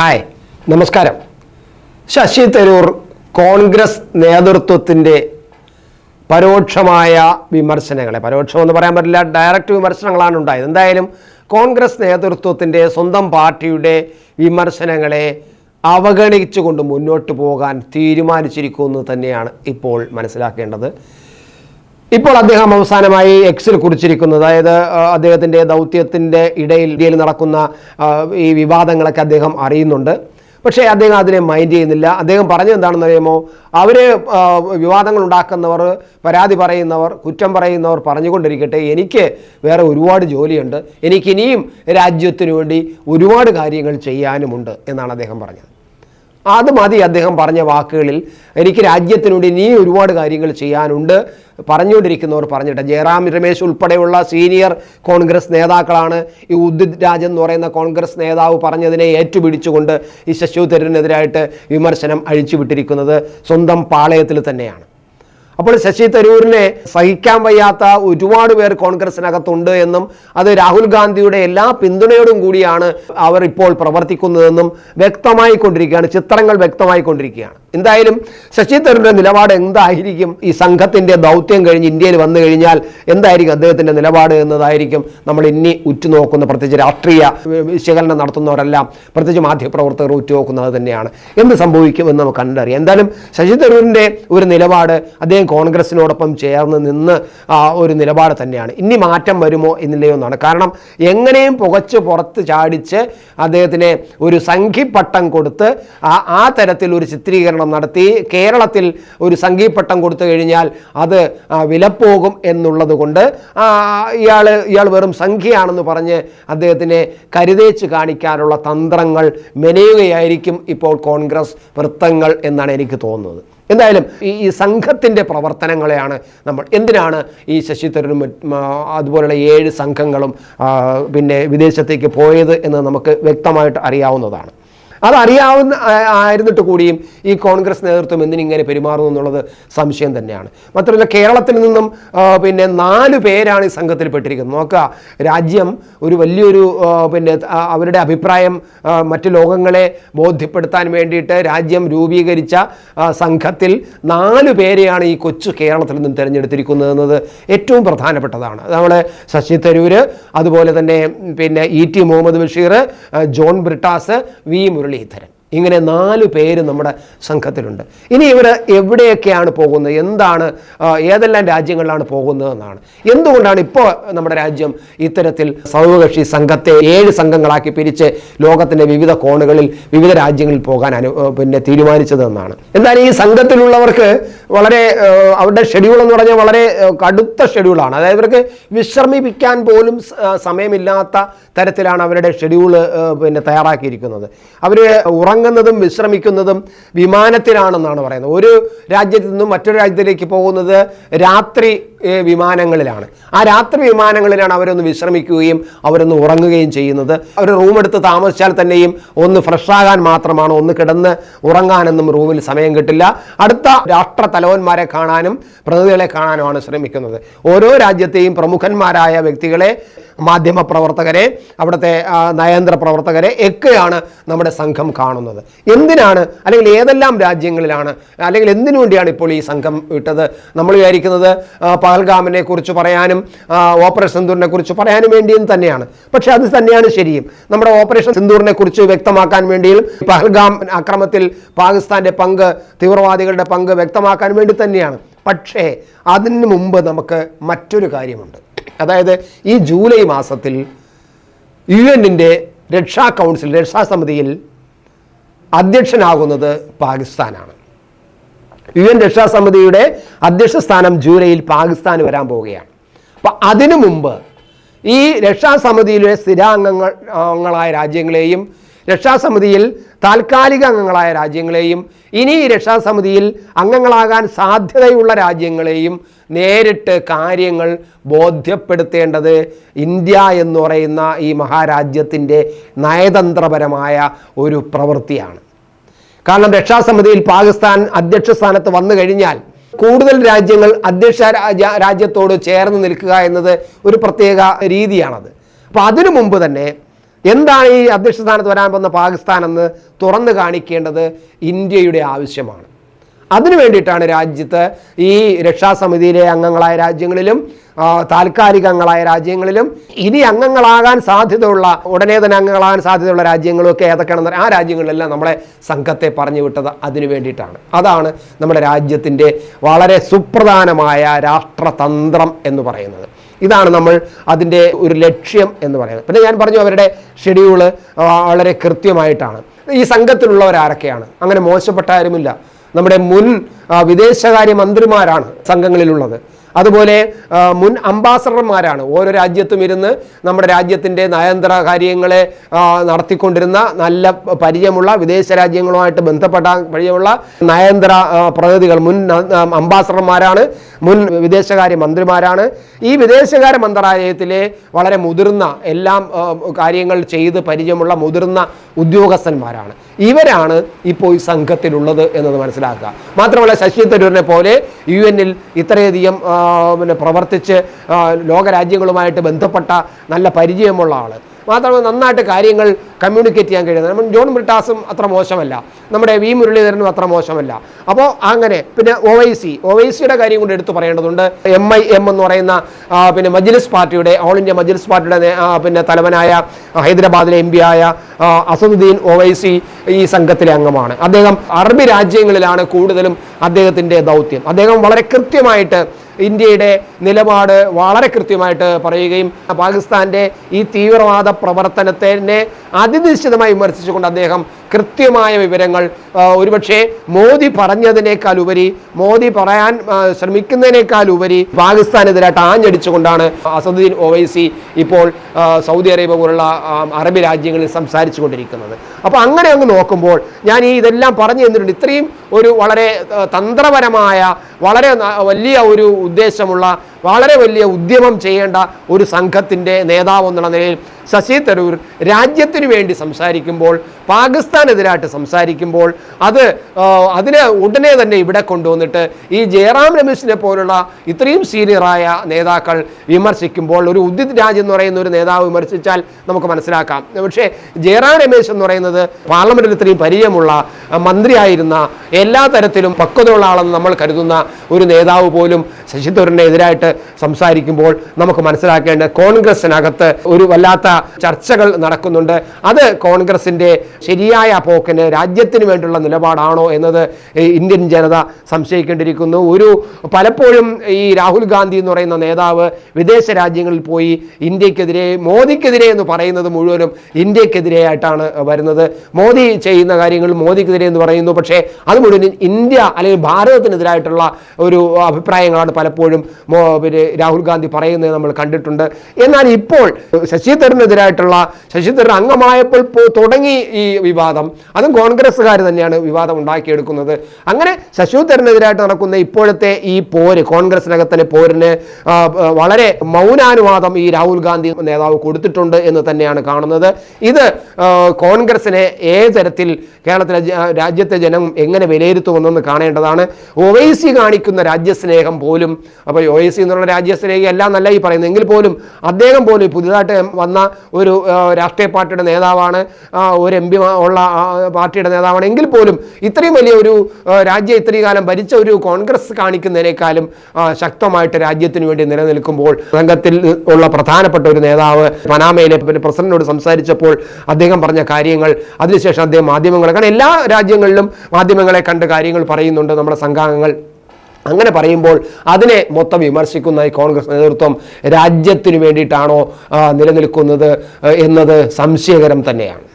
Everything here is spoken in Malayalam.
ഹായ്. നമസ്കാരം. ശശി തരൂർ കോൺഗ്രസ് നേതൃത്വത്തിന്റെ പരോക്ഷമായ വിമർശനങ്ങളെ പരോക്ഷമെന്ന് പറയാൻ പറ്റില്ല ഡയറക്റ്റ് വിമർശനങ്ങളാണ് ഉണ്ടായത്. എന്തായാലും കോൺഗ്രസ് നേതൃത്വത്തിന്റെ സ്വന്തം പാർട്ടിയുടെ വിമർശനങ്ങളെ അവഗണിച്ചുകൊണ്ട് മുന്നോട്ട് പോകാൻ തീരുമാനിച്ചിരിക്കുമെന്ന് തന്നെയാണ് ഇപ്പോൾ മനസ്സിലാക്കേണ്ടത്. ഇപ്പോൾ അദ്ദേഹം അവസാനമായി എക്സിൽ കുറിച്ചിരിക്കുന്നത് അതായത് അദ്ദേഹത്തിന്റെ ദൗത്യത്തിന്റെ ഇടയിൽ ഇന്ത്യയിൽ നടക്കുന്ന ഈ വിവാദങ്ങളൊക്കെ അദ്ദേഹം അറിയുന്നുണ്ട്. പക്ഷേ അദ്ദേഹം അതിനെ മൈൻഡ് ചെയ്യുന്നില്ല. അദ്ദേഹം പറഞ്ഞത് എന്താണെന്ന് അറിയുമോ അവർ വിവാദങ്ങൾ ഉണ്ടാക്കുന്നവർ പരാതി പറയുന്നവർ കുറ്റം പറയുന്നവർ പറഞ്ഞുകൊണ്ടിരിക്കട്ടെ. എനിക്ക് വേറെ ഒരുപാട് ജോലിയുണ്ട്. എനിക്കിനിയും രാജ്യത്തിനു വേണ്ടി ഒരുപാട് കാര്യങ്ങൾ ചെയ്യാനുമുണ്ട് എന്നാണ് അദ്ദേഹം പറഞ്ഞത്. അത് മതി അദ്ദേഹം പറഞ്ഞ വാക്കുകളിൽ. എനിക്ക് രാജ്യത്തിനുവേണ്ടി ഇനി ഒരുപാട് കാര്യങ്ങൾ ചെയ്യാനുണ്ട്. പറഞ്ഞുകൊണ്ടിരിക്കുന്നവർ പറഞ്ഞിട്ട് ജയറാം രമേശ് ഉൾപ്പെടെയുള്ള സീനിയർ കോൺഗ്രസ് നേതാക്കളാണ് ഈ ഉദിത് രാജൻ എന്ന് പറയുന്ന കോൺഗ്രസ് നേതാവ് പറഞ്ഞതിനെ ഏറ്റുപിടിച്ചുകൊണ്ട് ഈ ശശി തരൂരിനെതിരായിട്ട് വിമർശനം അഴിച്ചുവിട്ടിരിക്കുന്നത് സ്വന്തം പാളയത്തിൽ തന്നെയാണ്. അപ്പോൾ ശശി തരൂരിനെ സഹിക്കാൻ വയ്യാത്ത ഒരുപാട് പേർ കോൺഗ്രസിനകത്തുണ്ട് എന്നും അത് രാഹുൽ ഗാന്ധിയുടെ എല്ലാ പിന്തുണയോടും കൂടിയാണ് അവർ ഇപ്പോൾ പ്രവർത്തിക്കുന്നതെന്നും വ്യക്തമായി കൊണ്ടിരിക്കുകയാണ് ചിത്രങ്ങൾ വ്യക്തമായി കൊണ്ടിരിക്കുകയാണ് എന്തായാലും ശശി തരൂരിന്റെ നിലപാട് എന്തായിരിക്കും? ഈ സംഘത്തിന്റെ ദൗത്യം കഴിഞ്ഞ് ഇന്ത്യയിൽ വന്നു കഴിഞ്ഞാൽ എന്തായിരിക്കും അദ്ദേഹത്തിന്റെ നിലപാട് എന്നതായിരിക്കും നമ്മൾ ഇനി ഉറ്റുനോക്കുന്ന പ്രത്യേകിച്ച് രാഷ്ട്രീയ വിശകലനം നടത്തുന്നവരെല്ലാം പ്രത്യേകിച്ച് മാധ്യമപ്രവർത്തകർ ഉറ്റുനോക്കുന്നത് തന്നെയാണ്. എന്ത് സംഭവിക്കുമെന്ന് നമുക്ക് കണ്ടറിയാം. എന്തായാലും ശശി തരൂരിന്റെ ഒരു നിലപാട് അദ്ദേഹം കോൺഗ്രസിനോടൊപ്പം ചേർന്ന് നിന്ന് ഒരു നിലപാട് തന്നെയാണ്. ഇനി മാറ്റം വരുമോ എന്നില്ലയോ എന്നാണ്. കാരണം എങ്ങനെയും പുകച്ച് പുറത്ത് ചാടിച്ച് അദ്ദേഹത്തിന് ഒരു സംഘിപ്പട്ടം കൊടുത്ത് ആ തരത്തിൽ ഒരു ചിത്രീകരണം നടത്തി കേരളത്തിൽ ഒരു സംഘിപ്പട്ടം കൊടുത്തു കഴിഞ്ഞാൽ അത് വിലപ്പോകും എന്നുള്ളത് കൊണ്ട് ഇയാൾ ഇയാൾ വെറും സംഖ്യയാണെന്ന് പറഞ്ഞ് അദ്ദേഹത്തിനെ കരുതേച്ച് കാണിക്കാനുള്ള തന്ത്രങ്ങൾ മെനയുകയായിരിക്കും ഇപ്പോൾ കോൺഗ്രസ് വൃത്തങ്ങൾ എന്നാണ് എനിക്ക് തോന്നുന്നത്. എന്തായാലും ഈ സംഘത്തിന്റെ പ്രവർത്തനങ്ങളെയാണ് നമ്മൾ എന്തിനാണ് ഈ ശശി തരൂരും അതുപോലുള്ള ഏഴ് സംഘങ്ങളും പിന്നെ വിദേശത്തേക്ക് പോയത് എന്ന് നമുക്ക് വ്യക്തമായിട്ട് അറിയാവുന്നതാണ്. അതറിയാവുന്ന ആയിരുന്നിട്ട് കൂടിയും ഈ കോൺഗ്രസ് നേതൃത്വം എന്തിനിങ്ങനെ പെരുമാറുന്നു എന്നുള്ളത് സംശയം തന്നെയാണ്. മാത്രമല്ല കേരളത്തിൽ നിന്നും പിന്നെ നാല് പേരാണ് ഈ സംഘത്തിൽ പെട്ടിരിക്കുന്നത്. നോക്കുക രാജ്യം ഒരു വലിയൊരു പിന്നെ അവരുടെ അഭിപ്രായം മറ്റ് ലോകങ്ങളെ ബോധ്യപ്പെടുത്താൻ വേണ്ടിയിട്ട് രാജ്യം രൂപീകരിച്ച സംഘത്തിൽ നാല് പേരെയാണ് ഈ കൊച്ചു കേരളത്തിൽ നിന്നും തിരഞ്ഞെടുത്തിരിക്കുന്നത് എന്നത് ഏറ്റവും പ്രധാനപ്പെട്ടതാണ്. നമ്മുടെ ശശി തരൂര് അതുപോലെ തന്നെ പിന്നെ E T Muhammad Basheer John Brittas V Muraleedharan ഇങ്ങനെ നാല് പേര് നമ്മുടെ സംഘത്തിലുണ്ട്. ഇനി ഇവർ എവിടെയൊക്കെയാണ് പോകുന്നത്? എന്താണ് ഏതെല്ലാം രാജ്യങ്ങളിലാണ് പോകുന്നതെന്നാണ് എന്തുകൊണ്ടാണ് ഇപ്പോൾ നമ്മുടെ രാജ്യം ഇത്തരത്തിൽ സർവകക്ഷി സംഘത്തെ ഏഴ് സംഘങ്ങളാക്കി പിരിച്ച് ലോകത്തിന്റെ വിവിധ കോണുകളിൽ വിവിധ രാജ്യങ്ങളിൽ പോകാൻ അനു പിന്നെ തീരുമാനിച്ചതെന്നാണ് എന്നാൽ ഈ സംഘത്തിലുള്ളവർക്ക് വളരെ അവരുടെ ഷെഡ്യൂൾ എന്ന് പറഞ്ഞാൽ വളരെ കടുത്ത ഷെഡ്യൂളാണ് അതായത് ഇവർക്ക് വിശ്രമിപ്പിക്കാൻ പോലും സമയമില്ലാത്ത തരത്തിലാണ് അവരുടെ ഷെഡ്യൂൾ പിന്നെ തയ്യാറാക്കിയിരിക്കുന്നത്. അവർ ഉറങ്ങുന്നതും വിശ്രമിക്കുന്നതും വിമാനത്തിലാണെന്നാണ് പറയുന്നത്. ഒരു രാജ്യത്ത് നിന്നും മറ്റൊരു രാജ്യത്തിലേക്ക് പോകുന്നത് രാത്രി വിമാനങ്ങളിലാണ്. ആ രാത്രി വിമാനങ്ങളിലാണ് അവരൊന്ന് വിശ്രമിക്കുകയും അവരൊന്ന് ഉറങ്ങുകയും ചെയ്യുന്നത്. അവർ റൂം എടുത്ത് താമസിച്ചാൽ തന്നെയും ഒന്ന് ഫ്രഷാകാൻ മാത്രമാണ് ഒന്ന് കിടന്ന് ഉറങ്ങാനൊന്നും റൂമിൽ സമയം കിട്ടില്ല. അടുത്ത രാഷ്ട്ര തലവന്മാരെ കാണാനും പ്രതിനിധികളെ കാണാനുമാണ് ശ്രമിക്കുന്നത്. ഓരോ രാജ്യത്തെയും പ്രമുഖന്മാരായ വ്യക്തികളെ മാധ്യമ പ്രവർത്തകരെ അവിടുത്തെ നയതന്ത്ര പ്രവർത്തകരെ ഒക്കെയാണ് നമ്മുടെ സംഘം കാണുന്നത്. എന്തിനാണ് അല്ലെങ്കിൽ ഏതെല്ലാം രാജ്യങ്ങളിലാണ് അല്ലെങ്കിൽ എന്തിനു വേണ്ടിയാണ് ഇപ്പോൾ ഈ സംഘം വിട്ടത്? നമ്മൾ വിചാരിക്കുന്നത് പഹൽഗാമിനെ കുറിച്ച് പറയാനും ഓപ്പറേഷൻ സിന്ദൂറിനെ കുറിച്ച് പറയാനും വേണ്ടിയും തന്നെയാണ്. പക്ഷേ അത് തന്നെയാണ് ശരിയും. നമ്മുടെ ഓപ്പറേഷൻ സിന്ദൂറിനെ കുറിച്ച് വ്യക്തമാക്കാൻ വേണ്ടിയും പഹൽഗാം അക്രമത്തിൽ പാകിസ്ഥാന്റെ പങ്ക് തീവ്രവാദികളുടെ പങ്ക് വ്യക്തമാക്കാൻ വേണ്ടി തന്നെയാണ്. പക്ഷേ അതിന് മുമ്പ് നമുക്ക് മറ്റൊരു കാര്യമുണ്ട്. അതായത് ഈ ജൂലൈ മാസത്തിൽ യു എന്നിന്റെ രക്ഷാ കൗൺസിൽ രക്ഷാസമിതിയിൽ അധ്യക്ഷനാകുന്നത് പാകിസ്ഥാനാണ്. യു എൻ രക്ഷാസമിതിയുടെ അധ്യക്ഷ സ്ഥാനം ജൂലൈയിൽ പാകിസ്ഥാന് വരാൻ പോവുകയാണ്. അപ്പം അതിനു മുമ്പ് ഈ രക്ഷാസമിതിയിലെ സ്ഥിരാംഗങ്ങൾ അംഗങ്ങളായ രാജ്യങ്ങളെയും രക്ഷാസമിതിയിൽ താൽക്കാലിക അംഗങ്ങളായ രാജ്യങ്ങളെയും ഇനി രക്ഷാസമിതിയിൽ അംഗങ്ങളാകാൻ സാധ്യതയുള്ള രാജ്യങ്ങളെയും നേരിട്ട് കാര്യങ്ങൾ ബോധ്യപ്പെടുത്തേണ്ടത് ഇന്ത്യ എന്ന് പറയുന്ന ഈ മഹാരാജ്യത്തിന്റെ നയതന്ത്രപരമായ ഒരു പ്രവൃത്തിയാണ്. കാരണം രക്ഷാസമിതിയിൽ പാകിസ്ഥാൻ അധ്യക്ഷ സ്ഥാനത്ത് വന്നു കഴിഞ്ഞാൽ കൂടുതൽ രാജ്യങ്ങൾ അധ്യക്ഷ രാജ്യ രാജ്യത്തോട് ചേർന്ന് നിൽക്കുക എന്നത് ഒരു പ്രത്യേക രീതിയാണത്. അപ്പോൾ അതിനു മുമ്പ് തന്നെ എന്താണ് ഈ അധ്യക്ഷ സ്ഥാനത്ത് വരാൻ പോകുന്ന പാകിസ്ഥാൻ എന്ന് തുറന്നു കാണിക്കേണ്ടത് ഇന്ത്യയുടെ ആവശ്യമാണ് അതിനു വേണ്ടിയിട്ടാണ് രാജ്യത്ത് ഈ രക്ഷാസമിതിയിലെ അംഗങ്ങളായ രാജ്യങ്ങളിലും താൽക്കാലികങ്ങളായ രാജ്യങ്ങളിലും ഇനി അംഗങ്ങളാകാൻ സാധ്യതയുള്ള ഉടനെ തന്നെ അംഗങ്ങളാകാൻ സാധ്യതയുള്ള രാജ്യങ്ങളൊക്കെ ഏതൊക്കെയാണെന്ന്. ആ രാജ്യങ്ങളിലെല്ലാം നമ്മളെ സംഘത്തെ പറഞ്ഞു വിട്ടത് അതിനു വേണ്ടിയിട്ടാണ് അതാണ് നമ്മുടെ രാജ്യത്തിന്റെ വളരെ സുപ്രധാനമായ രാഷ്ട്രതന്ത്രം എന്ന് പറയുന്നത് ഇതാണ് നമ്മൾ അതിന്റെ ഒരു ലക്ഷ്യം എന്ന് പറയുന്നത്. പിന്നെ ഞാൻ പറഞ്ഞു അവരുടെ ഷെഡ്യൂൾ വളരെ കൃത്യമായിട്ടാണ്. ഈ സംഘത്തിലുള്ളവർ ആരൊക്കെയാണ്? അങ്ങനെ മോശപ്പെട്ട ആരുമില്ല. നമ്മുടെ മുൻ വിദേശകാര്യ മന്ത്രിമാരാണ് സംഘങ്ങളിലുള്ളത്. അതുപോലെ മുൻ അംബാസഡർമാരാണ് ഓരോ രാജ്യത്തും ഇരുന്ന് നമ്മുടെ രാജ്യത്തിന്റെ നയതന്ത്ര കാര്യങ്ങളെ നടത്തിക്കൊണ്ടിരുന്ന നല്ല പരിചയമുള്ള വിദേശ രാജ്യങ്ങളുമായിട്ട് ബന്ധപ്പെട്ട പരിചയമുള്ള നയതന്ത്ര പ്രതിനിധികൾ മുൻ അംബാസഡർമാരാണ് മുൻ വിദേശകാര്യ മന്ത്രിമാരാണ്. ഈ വിദേശകാര്യ മന്ത്രാലയത്തിലെ വളരെ മുതിർന്ന എല്ലാം കാര്യങ്ങൾ ചെയ്ത് പരിചയമുള്ള മുതിർന്ന ഉദ്യോഗസ്ഥന്മാരാണ്. ഇവരാണ് ഇപ്പോൾ ഈ സംഘത്തിലുള്ളത് എന്നത് മനസ്സിലാക്കുക. മാത്രമല്ല ശശി തരൂരിനെ പോലെ യു എന്നിൽ ഇത്രയധികം പിന്നെ പ്രവർത്തിച്ച് ലോകരാജ്യങ്ങളുമായിട്ട് ബന്ധപ്പെട്ട നല്ല പരിചയമുള്ള ആൾ മാത്രമല്ല നന്നായിട്ട് കാര്യങ്ങൾ കമ്മ്യൂണിക്കേറ്റ് ചെയ്യാൻ കഴിയുന്നത്. നമ്മൾ ജോൺ ബ്രിട്ടാസും അത്ര മോശമല്ല. നമ്മുടെ വി മുരളീധരനും അത്ര മോശമല്ല. അപ്പോൾ അങ്ങനെ പിന്നെ O Y C O Y സിയുടെ കാര്യം കൂടി എടുത്തു പറയേണ്ടതുണ്ട്. എം ഐ എം എന്ന് പറയുന്ന പിന്നെ മജ്ലിസ് പാർട്ടിയുടെ ഓൾ ഇന്ത്യ മജ്ലിസ് പാർട്ടിയുടെ പിന്നെ തലവനായ ഹൈദരാബാദിലെ എം പി ആയ അസദുദ്ദീൻ ഒ ഐ സി ഈ സംഘത്തിലെ അംഗമാണ്. അദ്ദേഹം അറബി രാജ്യങ്ങളിലാണ് കൂടുതലും അദ്ദേഹത്തിന്റെ ദൗത്യം. അദ്ദേഹം വളരെ കൃത്യമായിട്ട് ഇന്ത്യയുടെ നിലപാട് വളരെ കൃത്യമായിട്ട് പറയുകയും പാകിസ്ഥാന്റെ ഈ തീവ്രവാദ പ്രവർത്തനത്തിനെ അതിനിശ്ചിതമായി വിമർശിച്ചുകൊണ്ട് അദ്ദേഹം കൃത്യമായ വിവരങ്ങൾ ഒരുപക്ഷെ മോദി പറഞ്ഞതിനേക്കാൾ ഉപരി മോദി പറയാൻ ശ്രമിക്കുന്നതിനേക്കാൾ ഉപരി പാകിസ്ഥാനെതിരായിട്ട് ആഞ്ഞടിച്ചുകൊണ്ടാണ് അസദുദ്ദീൻ ഒവൈസി ഇപ്പോൾ സൗദി അറേബ്യ പോലുള്ള അറബി രാജ്യങ്ങളിൽ സംസാരിച്ചു കൊണ്ടിരിക്കുന്നത് അപ്പോൾ അങ്ങനെ അങ്ങ് നോക്കുമ്പോൾ ഞാൻ ഈ ഇതെല്ലാം പറഞ്ഞു തന്നിട്ടുണ്ട്. ഇത്രയും ഒരു വളരെ തന്ത്രപരമായ വളരെ വലിയ ഒരു ഉദ്ദേശമുള്ള വളരെ വലിയ ഉദ്യമം ചെയ്യേണ്ട ഒരു സംഘത്തിന്റെ നേതാവ് എന്നുള്ള നിലയിൽ ശശി തരൂർ രാജ്യത്തിനു വേണ്ടി സംസാരിക്കുമ്പോൾ പാകിസ്ഥാനെതിരായിട്ട് സംസാരിക്കുമ്പോൾ അത് അതിനെ ഉടനെ തന്നെ ഇവിടെ കൊണ്ടുവന്നിട്ട് ഈ ജയറാം രമേശിനെ പോലുള്ള ഇത്രയും സീനിയറായ നേതാക്കൾ വിമർശിക്കുമ്പോൾ ഒരു ഉദിത് രാജ് എന്ന് പറയുന്ന ഒരു നേതാവ് വിമർശിച്ചാൽ നമുക്ക് മനസ്സിലാക്കാം. പക്ഷേ ജയറാം രമേശ് എന്ന് പറയുന്നത് പാർലമെന്റിൽ ഇത്രയും പരിചയമുള്ള മന്ത്രിയായിരുന്ന എല്ലാ തരത്തിലും പക്വതയുള്ള ആളെന്ന് നമ്മൾ കരുതുന്ന ഒരു നേതാവ് പോലും ശശി തരൂരിനെ സംസാരിക്കുമ്പോൾ നമുക്ക് മനസ്സിലാക്കേണ്ട കോൺഗ്രസിനകത്ത് ഒരു വല്ലാത്ത ചർച്ചകൾ നടക്കുന്നുണ്ട്. അത് കോൺഗ്രസിന്റെ ശരിയായ പോക്കിന് രാജ്യത്തിന് വേണ്ടിയുള്ള നിലപാടാണോ എന്നത് ഇന്ത്യൻ ജനത സംശയിക്കേണ്ടിയിരിക്കുന്നു. ഒരു പലപ്പോഴും ഈ രാഹുൽ ഗാന്ധി എന്ന് പറയുന്ന നേതാവ് വിദേശ രാജ്യങ്ങളിൽ പോയി ഇന്ത്യക്കെതിരെ മോദിക്കെതിരെ എന്ന് പറയുന്നത് മുഴുവനും ഇന്ത്യക്കെതിരെയായിട്ടാണ് വരുന്നത്. മോദി ചെയ്യുന്ന കാര്യങ്ങൾ മോദിക്കെതിരെ എന്ന് പറയുന്നു. പക്ഷേ അത് മുഴുവൻ ഇന്ത്യ അല്ലെങ്കിൽ ഭാരതത്തിനെതിരായിട്ടുള്ള ഒരു അഭിപ്രായങ്ങളാണ് പലപ്പോഴും പിന്നെ രാഹുൽ ഗാന്ധി പറയുന്നത് നമ്മൾ കണ്ടിട്ടുണ്ട്. എന്നാൽ ഇപ്പോൾ ശശി തരൂരിനെതിരായിട്ടുള്ള ശശി തരൂർ അംഗമായപ്പോൾ തുടങ്ങി ഈ വിവാദം. അതും കോൺഗ്രസ്സുകാർ തന്നെയാണ് വിവാദം ഉണ്ടാക്കിയെടുക്കുന്നത്. അങ്ങനെ ശശി തരൂരിനെതിരായിട്ട് നടക്കുന്ന ഇപ്പോഴത്തെ ഈ പോര് കോൺഗ്രസിനകത്തിലെ പോരിന് വളരെ മൗനാനുവാദം ഈ രാഹുൽ ഗാന്ധി നേതാവ് കൊടുത്തിട്ടുണ്ട് എന്ന് തന്നെയാണ് കാണുന്നത്. ഇത് കോൺഗ്രസിനെ ഏത് തരത്തിൽ കേരളത്തിലെ രാജ്യത്തെ ജനം എങ്ങനെ വിലയിരുത്തുമെന്നൊന്ന് കാണേണ്ടതാണ്. ഒവൈസി കാണിക്കുന്ന രാജ്യസ്നേഹം പോലും അപ്പോൾ ഒവൈസി എന്നുള്ള രാജ്യസ്നേഹി എല്ലാം നല്ല ഈ പറയുന്നത്. എങ്കിൽ പോലും അദ്ദേഹം പോലും പുതിയതായിട്ട് വന്ന ഒരു രാഷ്ട്രീയ പാർട്ടിയുടെ നേതാവാണ് ഒരു എം പി ഉള്ള പാർട്ടിയുടെ നേതാവാണ്. എങ്കിൽ പോലും ഇത്രയും വലിയ ഒരു രാജ്യം ഇത്രയും കാലം ഭരിച്ച ഒരു കോൺഗ്രസ് കാണിക്കുന്നതിനേക്കാളും ശക്തമായിട്ട് രാജ്യത്തിന് വേണ്ടി നിലനിൽക്കുമ്പോൾ രംഗത്തിൽ ഉള്ള പ്രധാനപ്പെട്ട ഒരു നേതാവ് പനാമയിലെ പ്രസിഡന്റിനോട് സംസാരിച്ചപ്പോൾ അദ്ദേഹം പറഞ്ഞ കാര്യങ്ങൾ അതിനുശേഷം അദ്ദേഹം മാധ്യമങ്ങളെ കാരണം എല്ലാ രാജ്യങ്ങളിലും മാധ്യമങ്ങളെ കണ്ട് കാര്യങ്ങൾ പറയുന്നുണ്ട് നമ്മുടെ സംഘാംഗങ്ങൾ. അങ്ങനെ പറയുമ്പോൾ അതിനെ മൊത്തം വിമർശിക്കുന്ന ഈ കോൺഗ്രസ് നേതൃത്വം രാജ്യത്തിന് വേണ്ടിയിട്ടാണോ നിലനിൽക്കുന്നത് എന്നത് സംശയകരം തന്നെയാണ്.